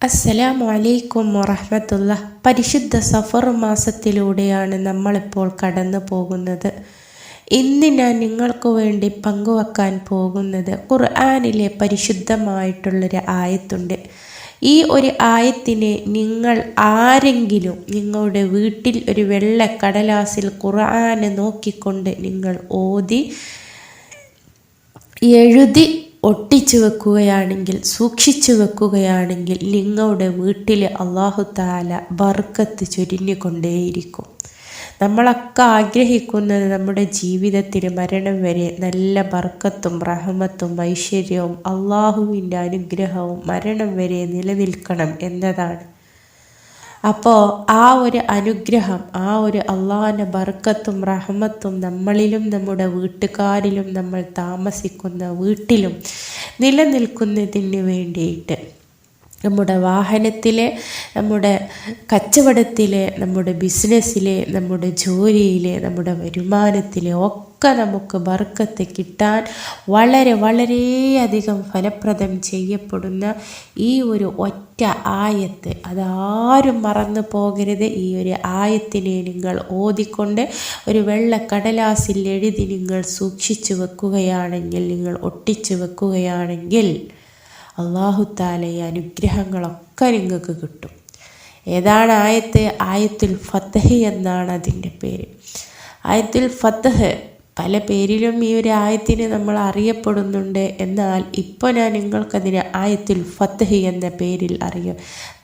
അസ്സലാമു അലൈക്കും വറഹമത്തുള്ള പരിശുദ്ധ സഫർ മാസത്തിലൂടെയാണ് നമ്മളിപ്പോൾ കടന്നു പോകുന്നത്. ഇന്ന് ഞാൻ നിങ്ങൾക്ക് വേണ്ടി പങ്കുവെക്കാൻ പോകുന്നത് ഖുർആാനിലെ പരിശുദ്ധമായിട്ടുള്ളൊരു ആയത്തുണ്ട്. ഈ ഒരു ആയത്തിനെ നിങ്ങൾ ആരെങ്കിലും നിങ്ങളുടെ വീട്ടിൽ ഒരു വെള്ള കടലാസിൽ ഖുർആാനെ നോക്കിക്കൊണ്ട് നിങ്ങൾ ഓതി എഴുതി ഒട്ടിച്ചു വെക്കുകയാണെങ്കിൽ സൂക്ഷിച്ചു വെക്കുകയാണെങ്കിൽ നിങ്ങളുടെ വീട്ടിൽ അള്ളാഹു താല ബർക്കത്ത് ചൊരിഞ്ഞുകൊണ്ടേയിരിക്കും. നമ്മളൊക്കെ ആഗ്രഹിക്കുന്നത് നമ്മുടെ ജീവിതത്തിന് മരണം വരെ നല്ല ബർക്കത്തും റഹമത്തും ഐശ്വര്യവും അള്ളാഹുവിന്റെ അനുഗ്രഹവും മരണം വരെ നിലനിൽക്കണം എന്നതാണ്. അപ്പോൾ ആ ഒരു അനുഗ്രഹം ആ ഒരു അള്ളാഹിന്റെ ബർക്കത്തും റഹ്മത്തും നമ്മളിലും നമ്മുടെ വീട്ടുകാരിലും നമ്മൾ താമസിക്കുന്ന വീട്ടിലും നിലനിൽക്കുന്നതിന് വേണ്ടിയിട്ട്. നമ്മുടെ വാഹനത്തിലെ നമ്മുടെ കച്ചവടത്തിലെ നമ്മുടെ ബിസിനസ്സിലെ നമ്മുടെ ജോലിയിലെ നമ്മുടെ വരുമാനത്തിലെ ഒക്കെ നമുക്ക് ബർക്കത്ത് കിട്ടാൻ വളരെ വളരെയധികം ഫലപ്രദം ചെയ്യപ്പെടുന്ന ഈ ഒരു ഒറ്റ ആയത്ത്. അതാരും മറന്നു പോകരുത്. ഈ ഒരു ആയത്തിനെ നിങ്ങൾ ഓതിക്കൊണ്ട് ഒരു വെള്ള കടലാസിൽ എഴുതി നിങ്ങൾ സൂക്ഷിച്ചു വെക്കുകയാണെങ്കിൽ നിങ്ങൾ ഒട്ടിച്ചു വെക്കുകയാണെങ്കിൽ അള്ളാഹുത്താല ഈ അനുഗ്രഹങ്ങളൊക്കെ നിങ്ങൾക്ക് കിട്ടും. ഏതാണ് ആയത്ത്? ആയത്തുൽ ഫത്തഹ് എന്നാണ് അതിന്റെ പേര്. ആയത്തുൽ ഫത്തഹ് പല പേരിലും ഈ ഒരു ആയത്തിന് നമ്മൾ അറിയപ്പെടുന്നുണ്ട്. എന്നാൽ ഇപ്പോൾ ഞാൻ നിങ്ങൾക്കതിന് ആയത്തുൽ ഫത്തഹ് എന്ന പേരിൽ അറിയ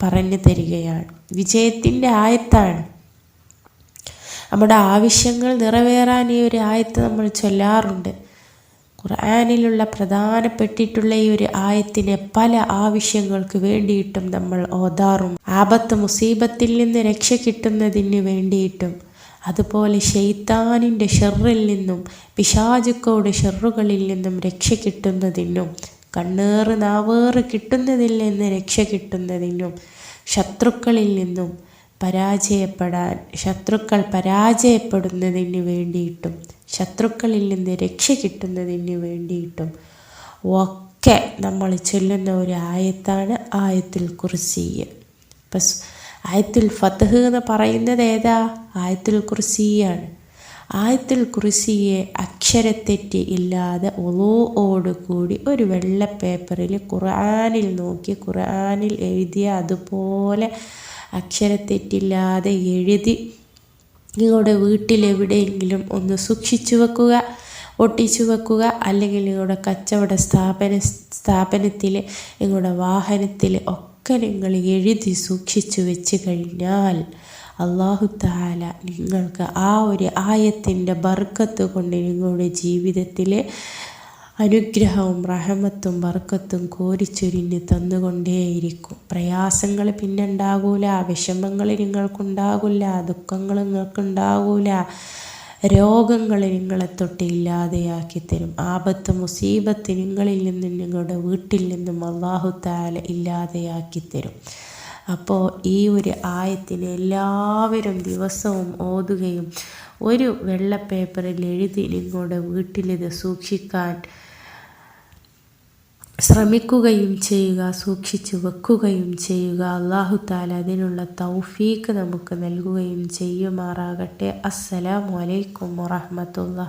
പറഞ്ഞു തരികയാണ്. വിജയത്തിന്റെ ആയത്താണ്. നമ്മുടെ ആവശ്യങ്ങൾ നിറവേറാൻ ഈ ഒരു ആയത്ത് നമ്മൾ ചൊല്ലാറുണ്ട്. ഖുർആാനിലുള്ള പ്രധാനപ്പെട്ടിട്ടുള്ള ഈ ഒരു ആയത്തിനെ പല ആവശ്യങ്ങൾക്ക് വേണ്ടിയിട്ടും നമ്മൾ ഓതാറും. ആപത്ത് മുസീബത്തിൽ നിന്ന് രക്ഷ കിട്ടുന്നതിന് വേണ്ടിയിട്ടും. അതുപോലെ ഷെയ്ത്താനിന്റെ ഷെറിൽ നിന്നും പിശാചുക്കോട് ഷെറുകളിൽ നിന്നും രക്ഷ കിട്ടുന്നതിനും കണ്ണേറ് നാവേറ് കിട്ടുന്നതിൽ നിന്ന് രക്ഷ കിട്ടുന്നതിനും ശത്രുക്കളിൽ നിന്നും പരാജയപ്പെടാൻ ശത്രുക്കൾ പരാജയപ്പെടുന്നതിന് വേണ്ടിയിട്ടും ശത്രുക്കളിൽ നിന്ന് രക്ഷ കിട്ടുന്നതിന് വേണ്ടിയിട്ടും ഒക്കെ നമ്മൾ ചൊല്ലുന്ന ഒരു ആയത്താണ് ആയത്തിൽ കുർസിയ ഇപ്പം ആയത്തുൽ ഫത്തഹ് എന്ന് പറയുന്നത് ഏതാ? ആയത്തിൽ കുർസിയാണ്. ആയത്തിൽ കുറിസിയെ അക്ഷരത്തെറ്റ് ഇല്ലാതെ കൂടി ഒരു വെള്ള പേപ്പറിൽ ഖുർആാനിൽ നോക്കി ഖുർആാനിൽ എഴുതിയ അതുപോലെ അക്ഷരത്തെറ്റില്ലാതെ എഴുതി. നിങ്ങളുടെ വീട്ടിലെവിടെയെങ്കിലും ഒന്ന് സൂക്ഷിച്ചു വെക്കുക ഒട്ടിച്ചു വെക്കുക അല്ലെങ്കിൽ നിങ്ങളുടെ കച്ചവട സ്ഥാപന സ്ഥാപനത്തിൽ നിങ്ങളുടെ വാഹനത്തിൽ ഒക്കെ നിങ്ങൾ എഴുതി സൂക്ഷിച്ചു വെച്ച് കഴിഞ്ഞാൽ അള്ളാഹു താല നിങ്ങൾക്ക് ആ ഒരു ആയത്തിന്റെ ബർക്കത്ത് കൊണ്ട് നിങ്ങളുടെ ജീവിതത്തിൽ അനുഗ്രഹവും റഹമത്തും വർക്കത്തും കോരിച്ചൊരിഞ്ഞ് തന്നുകൊണ്ടേയിരിക്കും. പ്രയാസങ്ങൾ പിന്നെ ഉണ്ടാകൂല വിഷമങ്ങൾ നിങ്ങൾക്കുണ്ടാകില്ല ദുഃഖങ്ങൾ നിങ്ങൾക്കുണ്ടാകൂല രോഗങ്ങൾ നിങ്ങളെ തൊട്ട് ഇല്ലാതെയാക്കി തരും. ആപത്ത് മുസീബത്ത് നിങ്ങളിൽ നിന്നും നിങ്ങളുടെ വീട്ടിൽ നിന്നും അള്ളാഹു താല ഇല്ലാതെയാക്കി തരും. അപ്പോൾ ഈ ഒരു ആയത്തിന് എല്ലാവരും ദിവസവും ഓതുകയും ഒരു വെള്ള പേപ്പറിൽ എഴുതി നിങ്ങളുടെ വീട്ടിലിത് സൂക്ഷിക്കാൻ ശ്രമിക്കുകയും ചെയ്യുക സൂക്ഷിച്ചു വെക്കുകയും ചെയ്യുക. അള്ളാഹു താല അതിനുള്ള തൗഫീക്ക് നമുക്ക് നൽകുകയും ചെയ്യുമാറാകട്ടെ. അസ്സലാമലൈക്കും വറഹമത്തുള്ള